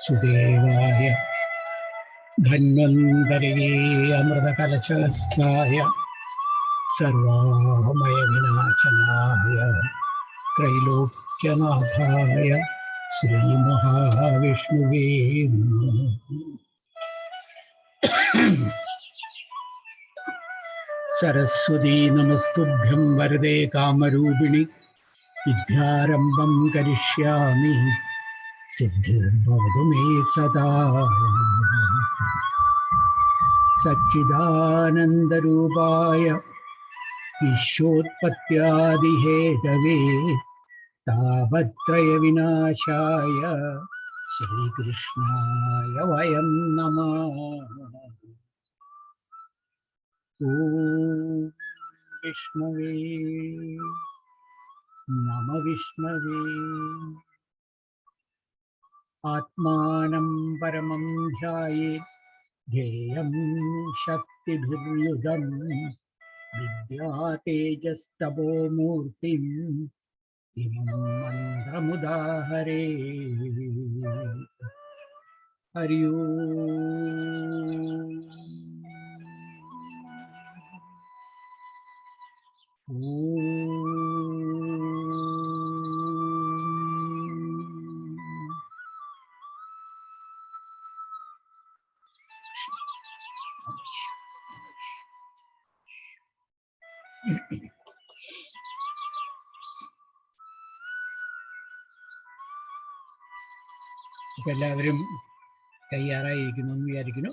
വാസുദേവായ ധന്വന്തരയേ അമൃതകലശസ്നായ സർവാമയ വിനാശനായ ത്രൈലോക്യനാഥായ ശ്രീ മഹാവിഷ്ണുവേ സരസ്വതീ നമസ്തുഭ്യം വരദേ കാമരൂപിണി विद्यारम्भं करिष्यामि। सिद्धिर्भवतु मे सदा। सच्चिदानन्दरूपाय विश्वोत्पत्त्यादिहेतवे तापत्रयविनाशाय श्रीकृष्णाय वयं नमः। ॐ विष्णवे। नम विष्णवे आत्मानं परमं ध्यायेत् ध्येयं शक्तिभिर्युधं विद्यातेजस्तपोमूर्तिम् इमं मन्त्रमुदाहरे। हरि എല്ലാവരും തയ്യാറായിരിക്കുന്നു എന്ന് വിചാരിക്കുന്നു.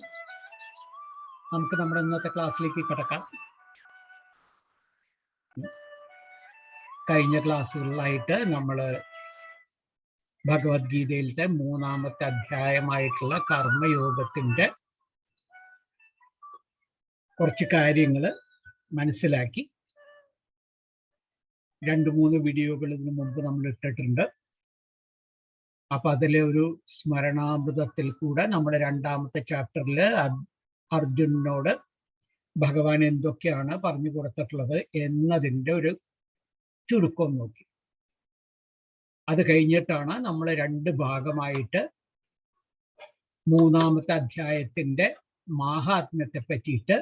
നമുക്ക് നമ്മുടെ ഇന്നത്തെ ക്ലാസ്സിലേക്ക് കിടക്കാം. കഴിഞ്ഞ ക്ലാസ്സുകളിലായിട്ട് നമ്മൾ ഭഗവത്ഗീതയിലത്തെ മൂന്നാമത്തെ അധ്യായമായിട്ടുള്ള കർമ്മയോഗത്തിന്റെ കുറച്ച് കാര്യങ്ങൾ മനസ്സിലാക്കി രണ്ട് മൂന്ന് വീഡിയോകൾ ഇതിനു മുമ്പ് നമ്മൾ ഇട്ടിട്ടുണ്ട്. അപ്പൊ അതിലെ ഒരു സ്മരണാമൃതത്തിൽ കൂടെ നമ്മുടെ രണ്ടാമത്തെ ചാപ്റ്ററിൽ അർജുനോട് ഭഗവാൻ എന്തൊക്കെയാണ് പറഞ്ഞു കൊടുത്തിട്ടുള്ളത് എന്നതിന്റെ ഒരു ചുരുക്കം നോക്കി. അത് കഴിഞ്ഞിട്ടാണ് നമ്മൾ രണ്ട് ഭാഗമായിട്ട് മൂന്നാമത്തെ അധ്യായത്തിന്റെ മാഹാത്മ്യത്തെ പറ്റിയിട്ട്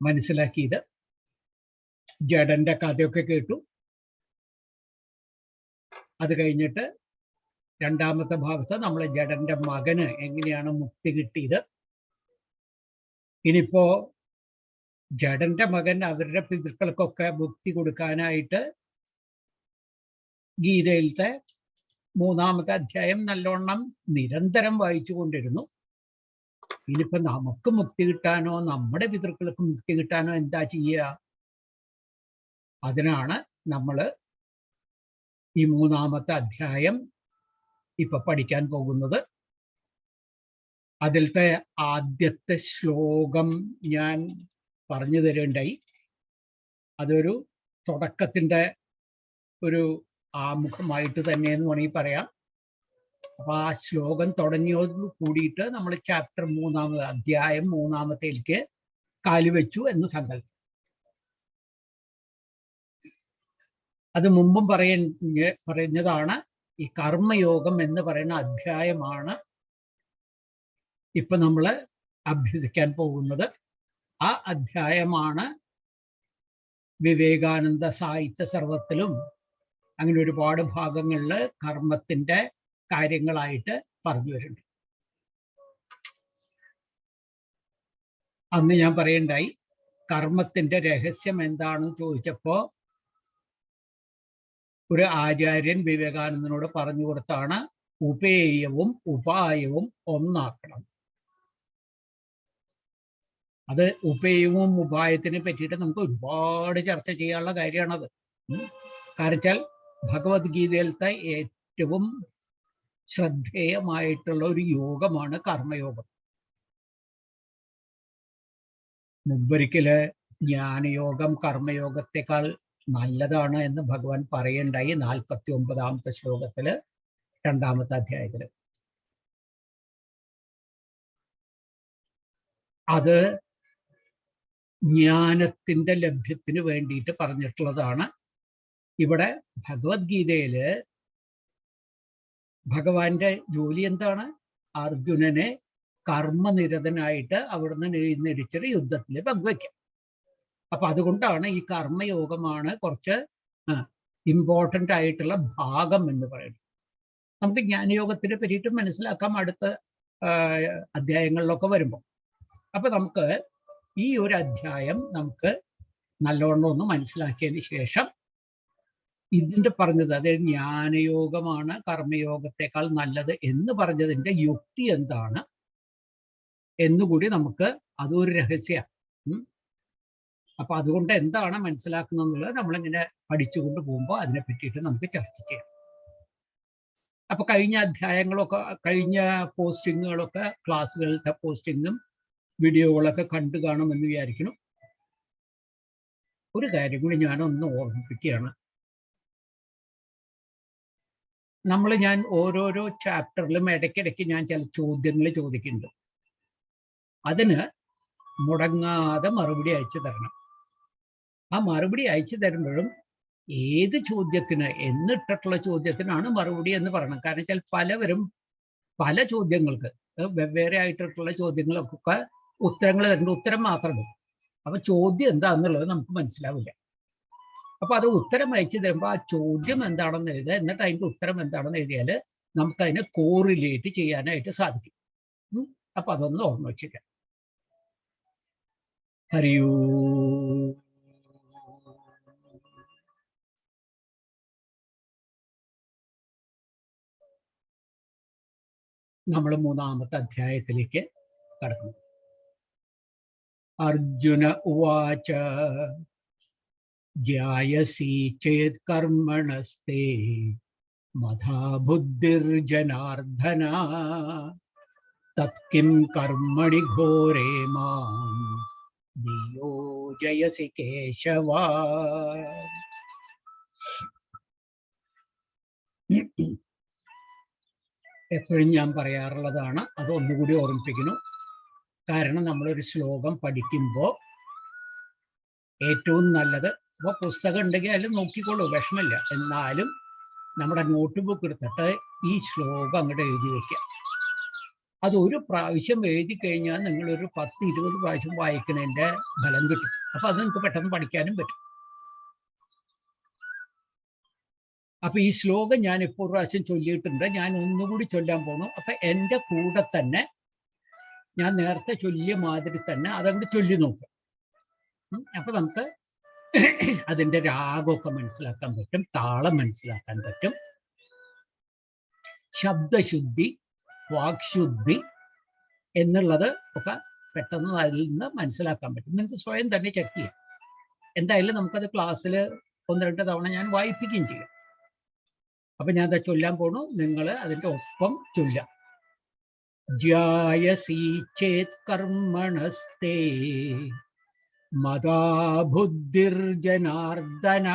മനസ്സിലാക്കിയത്. ജഡന്റെ കഥയൊക്കെ കേട്ടു. അത് കഴിഞ്ഞിട്ട് രണ്ടാമത്തെ ഭാഗത്ത് നമ്മൾ ജഡന്റെ മകന് എങ്ങനെയാണ് മുക്തി കിട്ടിയത്. ഇനിയിപ്പോ ജഡന്റെ മകൻ അവരുടെ പിതൃക്കൾക്കൊക്കെ മുക്തി കൊടുക്കാനായിട്ട് ഗീതയിലത്തെ മൂന്നാമത്തെ അധ്യായം നല്ലോണം നിരന്തരം വായിച്ചു കൊണ്ടിരുന്നു. ഇനിയിപ്പോ നമുക്ക് മുക്തി കിട്ടാനോ നമ്മുടെ പിതൃക്കൾക്ക് മുക്തി കിട്ടാനോ എന്താ ചെയ്യുക? അതിനാണ് നമ്മൾ ഈ മൂന്നാമത്തെ അധ്യായം ഇപ്പൊ പഠിക്കാൻ പോകുന്നത്. അതിലത്തെ ആദ്യത്തെ ശ്ലോകം ഞാൻ പറഞ്ഞു തരേണ്ടായി. അതൊരു തുടക്കത്തിന്റെ ഒരു ആമുഖമായിട്ട് തന്നെ എന്ന് വേണമെങ്കിൽ പറയാം. അപ്പൊ ആ ശ്ലോകം തുടങ്ങിയോട് കൂടിയിട്ട് നമ്മൾ ചാപ്റ്റർ മൂന്നാമത് അധ്യായം മൂന്നാമത്തേക്ക് കാലുവെച്ചു എന്ന് സങ്കല്പം അത് മുമ്പും പറയ പറയുന്നതാണ് ഈ കർമ്മയോഗം എന്ന് പറയുന്ന അധ്യായമാണ് ഇപ്പൊ നമ്മൾ അഭ്യസിക്കാൻ പോകുന്നത്. ആ അധ്യായമാണ് വിവേകാനന്ദ സാഹിത്യ സർവത്തിലും അങ്ങനെ ഒരുപാട് ഭാഗങ്ങളിൽ കർമ്മത്തിന്റെ കാര്യങ്ങളായിട്ട് പറഞ്ഞു വരുന്നുണ്ട്. അന്ന് ഞാൻ പറയണ്ടായി കർമ്മത്തിന്റെ രഹസ്യം എന്താണെന്ന് ചോദിച്ചപ്പോ ഒരു ആചാര്യൻ വിവേകാനന്ദനോട് പറഞ്ഞു കൊടുത്താണ് ഉപേയവും ഉപായവും ഒന്നാക്കണം. അത് ഉപേയവും ഉപായത്തിനെ പറ്റിയിട്ട് നമുക്ക് ഒരുപാട് ചർച്ച ചെയ്യാനുള്ള കാര്യമാണത്. കാരണം ഭഗവത്ഗീതയിലത്തെ ഏറ്റവും ശ്രദ്ധേയമായിട്ടുള്ള ഒരു യോഗമാണ് കർമ്മയോഗം. മുമ്പൊരിക്കൽ ജ്ഞാനയോഗം കർമ്മയോഗത്തെക്കാൾ നല്ലതാണ് എന്ന് ഭഗവാൻ പറയണ്ടായി നാൽപ്പത്തി ഒമ്പതാമത്തെ ശ്ലോകത്തിൽ രണ്ടാമത്തെ അധ്യായത്തിൽ. അത് ജ്ഞാനത്തിന്റെ ലഭ്യത്തിന് വേണ്ടിയിട്ട് പറഞ്ഞിട്ടുള്ളതാണ്. ഇവിടെ ഭഗവത്ഗീതയിൽ ഭഗവാന്റെ ജോലി എന്താണ്? അർജുനനെ കർമ്മനിരതനായിട്ട് അവിടുന്ന് എഴുന്നേരിച്ചിട്ട് യുദ്ധത്തിൽ പങ്കുവെക്കാം. അപ്പൊ അതുകൊണ്ടാണ് ഈ കർമ്മയോഗമാണ് കുറച്ച് ഇമ്പോർട്ടന്റ് ആയിട്ടുള്ള ഭാഗം എന്ന് പറയുന്നത്. നമുക്ക് ജ്ഞാനയോഗത്തിനെ പറ്റിയിട്ട് മനസ്സിലാക്കാം അടുത്ത അധ്യായങ്ങളിലൊക്കെ വരുമ്പോൾ. അപ്പൊ നമുക്ക് ഈ ഒരു അധ്യായം നമുക്ക് നല്ലവണ്ണം ഒന്ന് മനസ്സിലാക്കിയതിന് ശേഷം ഇതിന്റെ പറഞ്ഞത് അതായത് ജ്ഞാനയോഗമാണ് കർമ്മയോഗത്തെക്കാൾ നല്ലത് എന്ന് പറഞ്ഞതിന്റെ യുക്തി എന്താണ്? എന്നുകൂടി നമുക്ക് അതൊരു രഹസ്യമാണ്. അപ്പൊ അതുകൊണ്ട് എന്താണ് മനസ്സിലാക്കുന്നത് എന്നുള്ളത് നമ്മളിങ്ങനെ പഠിച്ചുകൊണ്ട് പോകുമ്പോൾ അതിനെ പറ്റിയിട്ട് നമുക്ക് ചർച്ച ചെയ്യാം. അപ്പൊ കഴിഞ്ഞ അധ്യായങ്ങളൊക്കെ കഴിഞ്ഞ പോസ്റ്റിങ്ങുകളൊക്കെ ക്ലാസ്സുകളിലത്തെ പോസ്റ്റിങ്ങും വീഡിയോകളൊക്കെ കണ്ടു കാണുമെന്ന് വിചാരിക്കണം ഒരു കാര്യം കൂടി ഞാനൊന്ന് ഓർമ്മിപ്പിക്കുകയാണ്. നമ്മൾ ഞാൻ ഓരോരോ ചാപ്റ്ററിലും ഇടയ്ക്കിടയ്ക്ക് ഞാൻ ചില ചോദ്യങ്ങൾ ചോദിക്കുന്നുണ്ട്. അതിന് മുടങ്ങാതെ മറുപടി അയച്ചു തരണം. ആ മറുപടി അയച്ചു തരുമ്പോഴും ഏത് ചോദ്യത്തിന് എന്നിട്ടിട്ടുള്ള ചോദ്യത്തിനാണ് മറുപടി എന്ന് പറയണം. കാരണം വെച്ചാൽ പലവരും പല ചോദ്യങ്ങൾക്ക് വെവ്വേറെ ആയിട്ടുള്ള ചോദ്യങ്ങൾക്കൊക്കെ ഉത്തരങ്ങൾ തരുന്നുണ്ട് ഉത്തരം മാത്രമേ അപ്പൊ ചോദ്യം എന്താന്നുള്ളത് നമുക്ക് മനസ്സിലാവില്ല. അപ്പൊ അത് ഉത്തരം അയച്ചു തരുമ്പോൾ ആ ചോദ്യം എന്താണെന്ന് എഴുതുക എന്നിട്ട് അതിന്റെ ഉത്തരം എന്താണെന്ന് എഴുതിയാൽ നമുക്ക് അതിനെ കോറിലേറ്റ് ചെയ്യാനായിട്ട് സാധിക്കും. അപ്പൊ അതൊന്ന് ഓർമ്മ വെച്ചിരിക്കാം ഹരിയൂ നമ്മൾ മൂന്നാമത്തെ അധ്യായത്തിലേക്ക് കടക്കുന്നു. അർജുന ഉവാച ജ്യായസി ചേത് കർമ്മണസ്തേ മഥാ ബുദ്ധിർജനാർദ്ദന തത്കിം കർമ്മണി ഘോരേ മാം നിയോജയസി കേശവ. എപ്പോഴും ഞാൻ പറയാറുള്ളതാണ്. അത് ഒന്നുകൂടി ഓർമ്മിപ്പിക്കുന്നു. കാരണം നമ്മളൊരു ശ്ലോകം പഠിക്കുമ്പോൾ ഏറ്റവും നല്ലത് ഇപ്പോൾ പുസ്തകം ഉണ്ടെങ്കിൽ അതിൽ നോക്കിക്കോളൂ വിഷമില്ല എന്നാലും നമ്മുടെ നോട്ട് ബുക്ക് എടുത്തിട്ട് ഈ ശ്ലോകം അങ്ങോട്ട് എഴുതി വെക്കുക. അത് ഒരു പ്രാവശ്യം എഴുതി കഴിഞ്ഞാൽ നിങ്ങളൊരു പത്ത് ഇരുപത് പ്രാവശ്യം വായിക്കുന്നതിന്റെ ഫലം കിട്ടും. അപ്പോൾ അത് നിങ്ങൾക്ക് പെട്ടെന്ന് പഠിക്കാനും പറ്റും. അപ്പൊ ഈ ശ്ലോകം ഞാൻ ഇപ്പോൾ പ്രാവശ്യം ചൊല്ലിയിട്ടുണ്ട് ഞാൻ ഒന്നുകൂടി ചൊല്ലാൻ പോകുന്നു അപ്പൊ എന്റെ കൂടെ തന്നെ ഞാൻ നേരത്തെ ചൊല്ലിയ മാതിരി തന്നെ അതങ്ങോട്ട് ചൊല്ലി നോക്കും. അപ്പൊ നമുക്ക് അതിന്റെ രാഗമൊക്കെ മനസ്സിലാക്കാൻ പറ്റും താളം മനസ്സിലാക്കാൻ പറ്റും. ശബ്ദശുദ്ധി വാക്ശുദ്ധി എന്നുള്ളത് ഒക്കെ പെട്ടെന്ന് അതിൽ നിന്ന് മനസ്സിലാക്കാൻ പറ്റും. നിങ്ങൾക്ക് സ്വയം തന്നെ ചെക്ക് ചെയ്യാം. എന്തായാലും നമുക്കത് ക്ലാസ്സിൽ ഒന്ന് രണ്ട് തവണ ഞാൻ വായിപ്പിക്കുകയും ചെയ്യും. അപ്പൊ ഞാൻ എന്താ ചൊല്ലാൻ പോണു. നിങ്ങൾ അതിന്റെ ഒപ്പം ചൊല്ലാം ജ്യായസി ചേത് കർമ്മണസ്തേ മതാ ബുദ്ധിർജനാർദ്ദന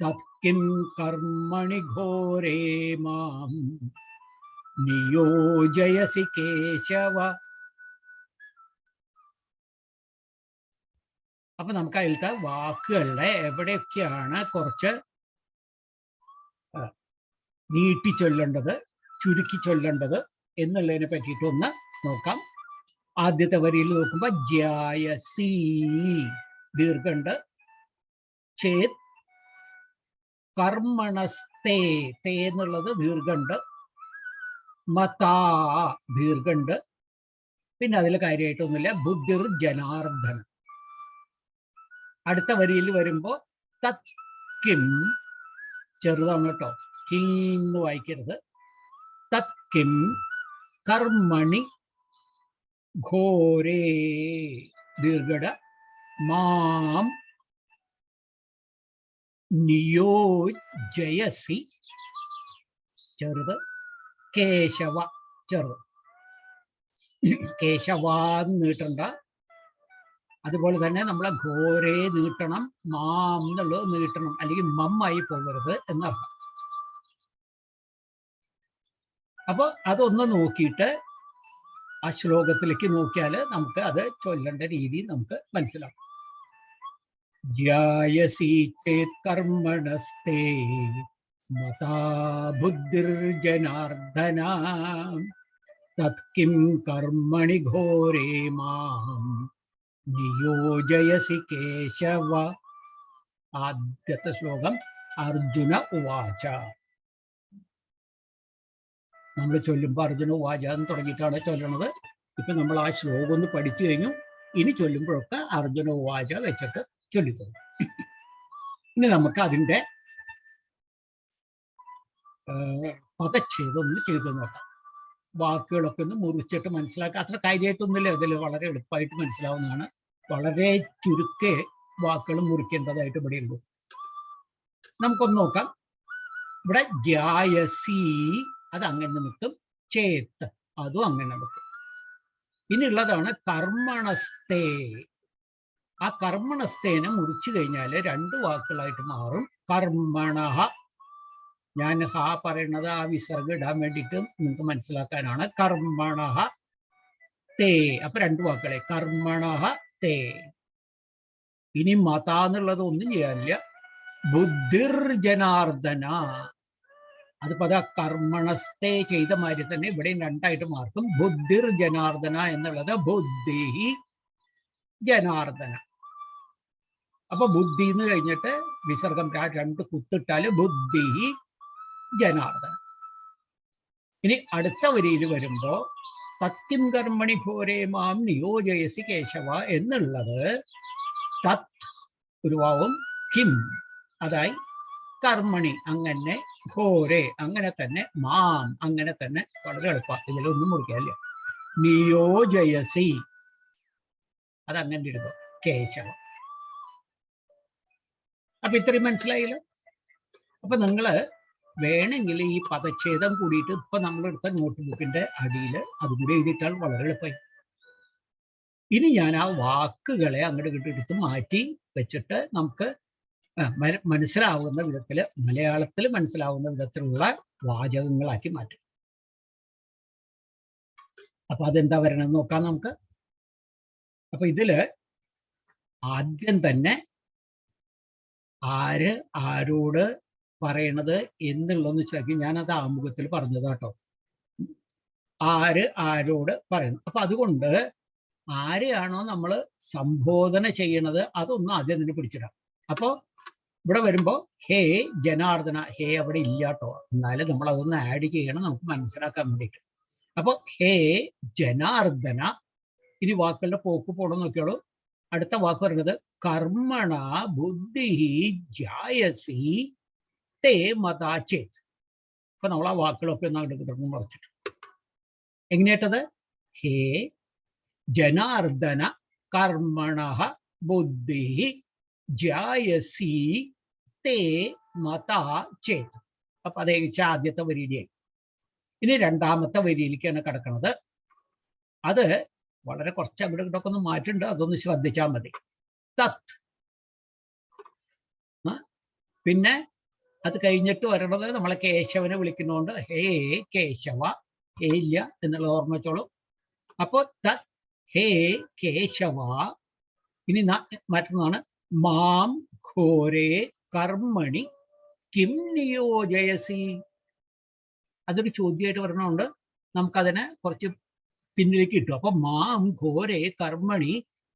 തത്കിം കർമ്മണി ഘോരേ മാം നിയോജയസി കേശവ. അപ്പൊ നമുക്ക് അതിലത്തെ വാക്കുകളുടെ എവിടെയൊക്കെയാണ് കുറച്ച് നീട്ടി ചൊല്ലേണ്ടത് ചുരുക്കി ചൊല്ലേണ്ടത് എന്നുള്ളതിനെ പറ്റിയിട്ട് ഒന്ന് നോക്കാം. ആദ്യത്തെ വരിയിൽ നോക്കുമ്പോ ജായസി ദീർഘണ്ട്. ചേത് കർമ്മണസ്തേ തേ എന്നുള്ളത് ദീർഘണ്ട്. മതാ ദീർഘണ്ട്. പിന്നെ അതിൽ കാര്യമായിട്ടൊന്നുമില്ല ബുദ്ധിർ ജനാർദ്ദനം അടുത്ത വരിയിൽ വരുമ്പോൾ തത് കിം ചെറുതാണ് കേട്ടോ. കിങ് വായിക്കരുത്. തത് കിം കർമ്മണി ഘോരേ ദീർഘട മാം നിയോജയസി ചെറുത് കേശവ ചെറുത്. കേശവ നീട്ടണ്ട അതുപോലെ തന്നെ നമ്മളെ ഘോരേ നീട്ടണം മാം എന്നുള്ളത് നീട്ടണം അല്ലെങ്കിൽ മമ്മായി പോകരുത് എന്നർത്ഥം. അപ്പോൾ അതൊന്ന് നോക്കിയിട്ട് ആ ശ്ലോകത്തിലേക്ക് നോക്കിയാൽ നമുക്ക് അത് ചൊല്ലേണ്ട രീതി നമുക്ക് മനസ്സിലാക്കും. ജനാർദ്ദന തത്കിം കർമ്മണി ഘോരേ മാം. നിയോജയസി കേശവ ആദ്യത്തെ ശ്ലോകം അർജുന ഉവാച നമ്മൾ ചൊല്ലുമ്പോൾ അർജുന ഉവാച എന്ന് തുടങ്ങിയിട്ടാണ് ചൊല്ലണത്. ഇപ്പൊ നമ്മൾ ആ ശ്ലോകം ഒന്ന് പഠിച്ചു കഴിഞ്ഞു. ഇനി ചൊല്ലുമ്പോഴൊക്കെ അർജുന ഉവാച വെച്ചിട്ട് ചൊല്ലിത്തന്നു ഇനി നമുക്ക് അതിന്റെ പദച്ഛേദം ഒന്ന് ചെയ്തു നോക്കാം. വാക്കുകളൊക്കെ ഒന്ന് മുറിച്ചിട്ട് മനസ്സിലാക്കുക അത്ര കാര്യമായിട്ടൊന്നുമില്ല അതിൽ വളരെ എളുപ്പമായിട്ട് മനസ്സിലാവുന്നതാണ്. വളരെ ചുരുക്കെ വാക്കുകൾ മുറിക്കേണ്ടതായിട്ട് ഇവിടെ ഉള്ളൂ. നമുക്കൊന്ന് നോക്കാം. ഇവിടെ ജായസി അത് അങ്ങനെ നിൽക്കും. ചേത്ത് അതും അങ്ങനെ നിൽക്കും. ഇനിയുള്ളതാണ് കർമ്മണസ്തേ ആ കർമ്മണസ്തേനെ മുറിച്ചു കഴിഞ്ഞാൽ രണ്ട് വാക്കുകളായിട്ട് മാറും. കർമ്മണഹ ഞാൻ ഹ പറയുന്നത് ആ വിസർഗം ഇടാൻ വേണ്ടിയിട്ട് നിങ്ങൾക്ക് മനസ്സിലാക്കാനാണ്. കർമ്മണഹ തേ. അപ്പൊ രണ്ട് വാക്കുകളെ. കർമ്മണഹ തേ. ഇനി മത എന്നുള്ളത് ഒന്നും ചെയ്യാനില്ല. ബുദ്ധിർ ജനാർദ്ദന അതിപ്പോ അതാ കർമ്മണസ്തേ ചെയ്ത മാതിരി തന്നെ ഇവിടെയും രണ്ടായിട്ട് മാർക്കും. ബുദ്ധിർ ജനാർദ്ദന എന്നുള്ളത് ബുദ്ധി ജനാർദ്ദന. അപ്പൊ ബുദ്ധി എന്ന് കഴിഞ്ഞിട്ട് വിസർഗം രണ്ട് കുത്തിട്ടാൽ ബുദ്ധി ജനാർദ്ദന. ഇനി അടുത്ത വരിയിൽ വരുമ്പോ തത്യം കർമ്മണി ഭോരേ മാം നിയോജയസി കേശവ എന്നുള്ളത് തത് ഒരു വാവും കിം. അതായി കർമ്മണി അങ്ങനെ ഘോരെ അങ്ങനെ തന്നെ മാം അങ്ങനെ തന്നെ വളരെ എളുപ്പമാണ് ഇതിലൊന്നും മുറിക്കാല്ല നിയോജയസി. അതങ്ങനെ ഇരുന്നു കേശവ. അപ്പൊ ഇത്രയും മനസ്സിലായില്ലോ? അപ്പൊ നിങ്ങൾ വേണമെങ്കിൽ ഈ പദച്ഛേദം കൂടിയിട്ട് ഇപ്പൊ നമ്മളെടുത്ത നോട്ട് ബുക്കിന്റെ അടിയിൽ അതും കൂടി എഴുതിയിട്ടാൽ വളരെ എളുപ്പമായി ഇനി ഞാൻ ആ വാക്കുകളെ അങ്ങോട്ട് കിട്ടിയെടുത്ത് മാറ്റി വെച്ചിട്ട് നമുക്ക് മനസ്സിലാവുന്ന വിധത്തിൽ മലയാളത്തിൽ മനസ്സിലാവുന്ന വിധത്തിലുള്ള വാചകങ്ങളാക്കി മാറ്റും. അപ്പൊ അതെന്താ വരണമെന്ന് നോക്കാം നമുക്ക്. അപ്പൊ ഇതിൽ ആദ്യം തന്നെ ആര് ആരോട് പറയണത് എന്നുള്ളതെന്ന് വെച്ചാൽ ഞാനത് ആമുഖത്തിൽ പറഞ്ഞത് കേട്ടോ ആര് ആരോട് പറയണം. അപ്പൊ അതുകൊണ്ട് ആരെയാണോ നമ്മൾ സംബോധന ചെയ്യണത് അതൊന്നും ആദ്യം തന്നെ പിടിച്ചിടാം. അപ്പോ ഇവിടെ വരുമ്പോ ഹേ ജനാർദ്ദന ഹേ അവിടെ ഇല്ല കേട്ടോ എന്നാലും നമ്മൾ അതൊന്ന് ആഡ് ചെയ്യണം നമുക്ക് മനസ്സിലാക്കാൻ വേണ്ടിയിട്ട്. അപ്പൊ ഹേ ജനാർദ്ദന ഇനി വാക്കുകളുടെ പോക്ക് പോണം നോക്കിയോളൂ. അടുത്ത വാക്ക് പറയുന്നത് കർമ്മണ ബുദ്ധി ജായസി തേ മതാചേത് ഇപ്പൊ നമ്മൾ ആ വാക്കുകളൊക്കെ ഒന്ന് അങ്ങോട്ട് കിടന്നു മറച്ചിട്ടു. എങ്ങനെയാട്ടത് ഹേ ജനാർദ്ദന കർമ്മണ ബുദ്ധി ജായസി തേ മത അപ്പൊ അത് ഏകദേശം ആദ്യത്തെ വരിയിലേക്ക് ഇനി രണ്ടാമത്തെ വരിയിലേക്കാണ് കിടക്കുന്നത് അത് വളരെ കുറച്ച് അവിടെ ഇവിടെ ഒന്ന് മാറ്റുണ്ട്. അതൊന്ന് ശ്രദ്ധിച്ചാൽ മതി. തത്. പിന്നെ അത് കഴിഞ്ഞിട്ട് വരണത് നമ്മളെ കേശവനെ വിളിക്കുന്നതുകൊണ്ട് ഹേ കേശവ ഹേ ഇല്ല എന്നുള്ളത് ഓർമ്മിച്ചോളൂ അപ്പോ തത് ഹേ കേശവ. ഇനി മറ്റൊന്നാണ് മാം ഘോരേ കർമ്മണി കിം നിയോജയസി. അതൊരു ചോദ്യമായിട്ട് വരണമുണ്ട് നമുക്കതിനെ കുറച്ച് പിന്നിലേക്ക് കിട്ടും അപ്പൊ മാം ഘോരേ കർമ്മണി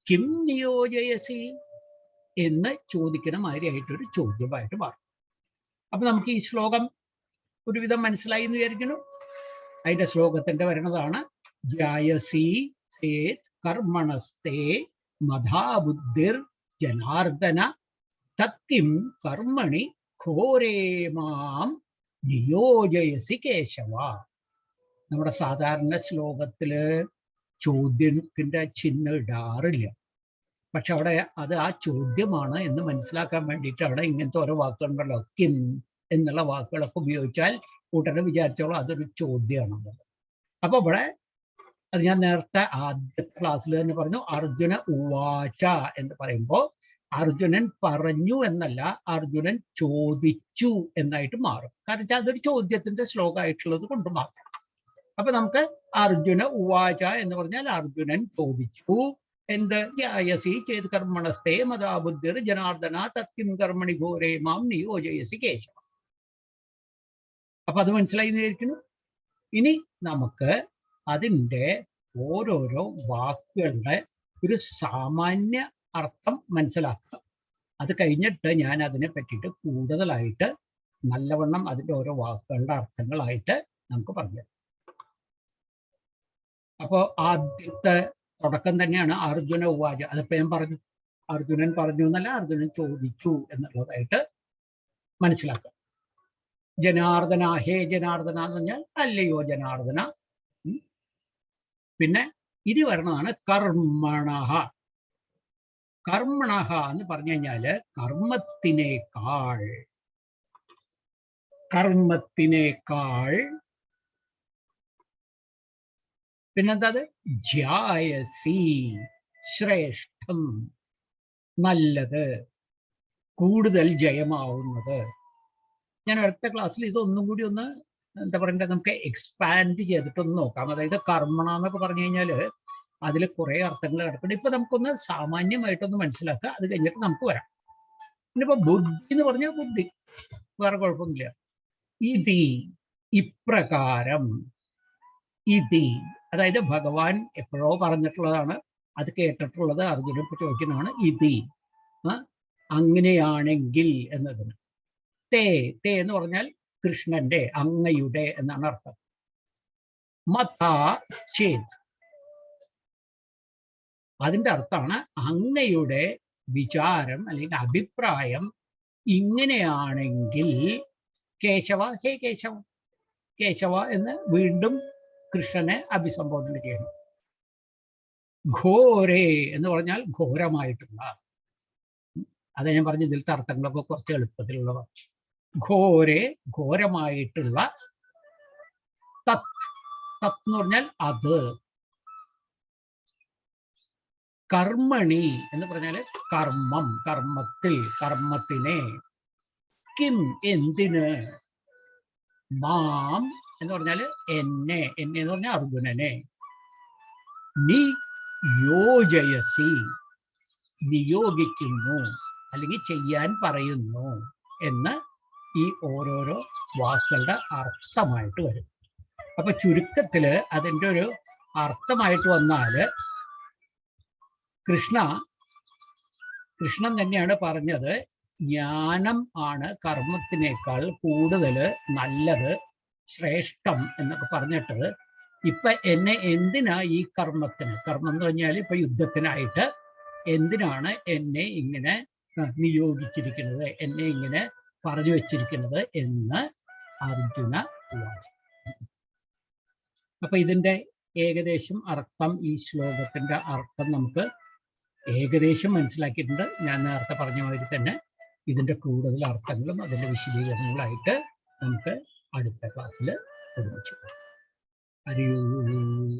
കിം നിയോജയസി എന്ന് ചോദിക്കണ മാതിരിയായിട്ടൊരു ചോദ്യമായിട്ട് മാറും. അപ്പൊ നമുക്ക് ഈ ശ്ലോകം ഒരുവിധം മനസ്സിലായി എന്ന് വിചാരിക്കുന്നു. അതിന്റെ ശ്ലോകത്തിന്റെ വരണതാണ്. കർമ്മണസ്തേ മധാബുദ്ധിർ ജനാർദ്ദന തത്തിം കർമ്മണി ഘോരേ മാം നിയോജയസി കേശവ. നമ്മുടെ സാധാരണ ശ്ലോകത്തിൽ ചോദ്യത്തിന്റെ ചിഹ്നം ഇടാറില്ല. പക്ഷെ അവിടെ അത് ആ ചോദ്യമാണ് എന്ന് മനസ്സിലാക്കാൻ വേണ്ടിയിട്ട് അവിടെ ഇങ്ങനത്തെ ഓരോ വാക്കുകളുണ്ടല്ലോ കിം എന്നുള്ള വാക്കുകളൊക്കെ ഉപയോഗിച്ചാൽ കൂട്ടരെ വിചാരിച്ചോളൂ അതൊരു ചോദ്യമാണ് അപ്പൊ ഇവിടെ അത് ഞാൻ നേരത്തെ ആദ്യത്തെ ക്ലാസ്സിൽ തന്നെ പറഞ്ഞു അർജുന ഉവാച എന്ന് പറയുമ്പോൾ അർജുനൻ പറഞ്ഞു എന്നല്ല അർജുനൻ ചോദിച്ചു എന്നായിട്ട് മാറും. കാരണം വെച്ചാൽ അതൊരു ചോദ്യത്തിന്റെ ശ്ലോകമായിട്ടുള്ളത് കൊണ്ട് മാറും അപ്പൊ നമുക്ക് അർജുന ഉവാച എന്ന് പറഞ്ഞാൽ അർജുനൻ ചോദിച്ചു എന്ത്? ചേത് കർമ്മണസ്തേ മതാബുദ്ധിർ ജനാർദ്ദന തത്കിം കർമ്മണി ഘോരേ മാം നിയോജയസി കേശവ. അപ്പൊ അത് മനസ്സിലായി വിചാരിക്കുന്നു ഇനി നമുക്ക് അതിന്റെ ഓരോരോ വാക്കുകളുടെ ഒരു സാമാന്യ അർത്ഥം മനസ്സിലാക്കുക അത് കഴിഞ്ഞിട്ട് ഞാൻ അതിനെ പറ്റിയിട്ട് കൂടുതലായിട്ട് നല്ലവണ്ണം അതിന്റെ ഓരോ വാക്കുകളുടെ അർത്ഥങ്ങളായിട്ട് നമുക്ക് പറഞ്ഞു അപ്പോൾ അപ്പോ ആദ്യത്തെ തുടക്കം തന്നെയാണ് അർജുന ഉവാച. അതിപ്പോ ഞാൻ പറഞ്ഞു അർജുനൻ പറഞ്ഞു എന്നല്ല അർജുനൻ ചോദിച്ചു എന്നുള്ളതായിട്ട് മനസ്സിലാക്കുക ജനാർദ്ദന ഹേ ജനാർദ്ദന എന്ന് പറഞ്ഞാൽ അല്ലയോ ജനാർദ്ദന? പിന്നെ ഇനി വരണതാണ് കർമ്മണഹ. കർമ്മണഹ എന്ന് പറഞ്ഞു കഴിഞ്ഞാൽ കർമ്മത്തിനേക്കാൾ കർമ്മത്തിനേക്കാൾ പിന്നെന്താ അത് ജായസി ശ്രേഷ്ഠം നല്ലത്. കൂടുതൽ ജയമാവുന്നത്. ഞാൻ അടുത്ത ക്ലാസ്സിൽ ഇതൊന്നും കൂടി ഒന്ന് എന്താ പറയണ്ടത് നമുക്ക് എക്സ്പാൻഡ് ചെയ്തിട്ടൊന്ന് നോക്കാം. അതായത് കർമ്മണ എന്നൊക്കെ പറഞ്ഞു കഴിഞ്ഞാൽ അതിൽ കുറെ അർത്ഥങ്ങൾ കിടക്കുന്നുണ്ട് ഇപ്പൊ നമുക്കൊന്ന് സാമാന്യമായിട്ടൊന്ന് മനസ്സിലാക്കുക. അത് കഴിഞ്ഞിട്ട് നമുക്ക് വരാം. ഇനിയിപ്പോ ബുദ്ധി എന്ന് പറഞ്ഞാൽ ബുദ്ധി. വേറെ കുഴപ്പമൊന്നുമില്ല. ഇതി ഇപ്രകാരം. ഇതി അതായത് ഭഗവാൻ എപ്പോഴോ പറഞ്ഞിട്ടുള്ളതാണ് അത് കേട്ടിട്ടുള്ളത് അർജുനൻ ചോദിക്കുന്നതാണ് ഇതി. അങ്ങനെയാണെങ്കിൽ എന്നതിന്. തേ തേ എന്ന് പറഞ്ഞാൽ കൃഷ്ണന്റെ അങ്ങയുടെ എന്നാണ് അർത്ഥം. മത ചേത്. അതിന്റെ അർത്ഥമാണ് അങ്ങയുടെ വിചാരം അല്ലെങ്കിൽ അഭിപ്രായം ഇങ്ങനെയാണെങ്കിൽ കേശവ ഹേ കേശവ കേശവ എന്ന് വീണ്ടും കൃഷ്ണനെ അഭിസംബോധന ചെയ്യണം. ഘോരേ എന്ന് പറഞ്ഞാൽ ഘോരമായിട്ടുള്ള അത് ഞാൻ പറഞ്ഞ ഇതിലത്തെ അർത്ഥങ്ങളൊക്കെ കുറച്ച് എളുപ്പത്തിലുള്ളവ. ഘോരെ ഘോരമായിട്ടുള്ള തത് തത് എന്ന് പറഞ്ഞാൽ അത്. കർമ്മണി എന്ന് പറഞ്ഞാൽ കർമ്മം കർമ്മത്തിൽ കർമ്മത്തിനെ. കിം എന്തിന്? മാം എന്ന് പറഞ്ഞാൽ എന്നെ എന്നെ എന്ന് പറഞ്ഞാൽ അർജുനനെ. നീ യോജയസി നിയോഗിക്കുന്നു അല്ലെങ്കിൽ ചെയ്യാൻ പറയുന്നു എന്ന് ഈ ഓരോരോ വാക്കുകളുടെ അർത്ഥമായിട്ട് വരും. അപ്പൊ ചുരുക്കത്തിൽ അതിന്റെ ഒരു അർത്ഥമായിട്ട് വന്നാൽ കൃഷ്ണ കൃഷ്ണൻ തന്നെയാണ് പറഞ്ഞത് ജ്ഞാനം ആണ് കർമ്മത്തിനേക്കാൾ കൂടുതൽ നല്ലത് ശ്രേഷ്ഠം എന്നൊക്കെ പറഞ്ഞിട്ട് ഇപ്പൊ എന്നെ എന്തിനാ ഈ കർമ്മത്തിന്? കർമ്മം എന്ന് പറഞ്ഞാൽ ഇപ്പൊ യുദ്ധത്തിനായിട്ട് എന്തിനാണ് എന്നെ ഇങ്ങനെ നിയോഗിച്ചിരിക്കുന്നത്? എന്നെ ഇങ്ങനെ പറഞ്ഞു വെച്ചിരിക്കുന്നത് എന്ന് അർജുന അപ്പൊ ഇതിന്റെ ഏകദേശം അർത്ഥം ഈ ശ്ലോകത്തിന്റെ അർത്ഥം നമുക്ക് ഏകദേശം മനസ്സിലാക്കിയിട്ടുണ്ട്. ഞാൻ നേരത്തെ പറഞ്ഞ മാതിരി തന്നെ ഇതിന്റെ കൂടുതൽ അർത്ഥങ്ങളും അതിന്റെ വിശദീകരണങ്ങളായിട്ട് നമുക്ക് അടുത്ത ക്ലാസ്സിൽ ഒരുമിച്ച് കാണാം. ഹരി ഓം.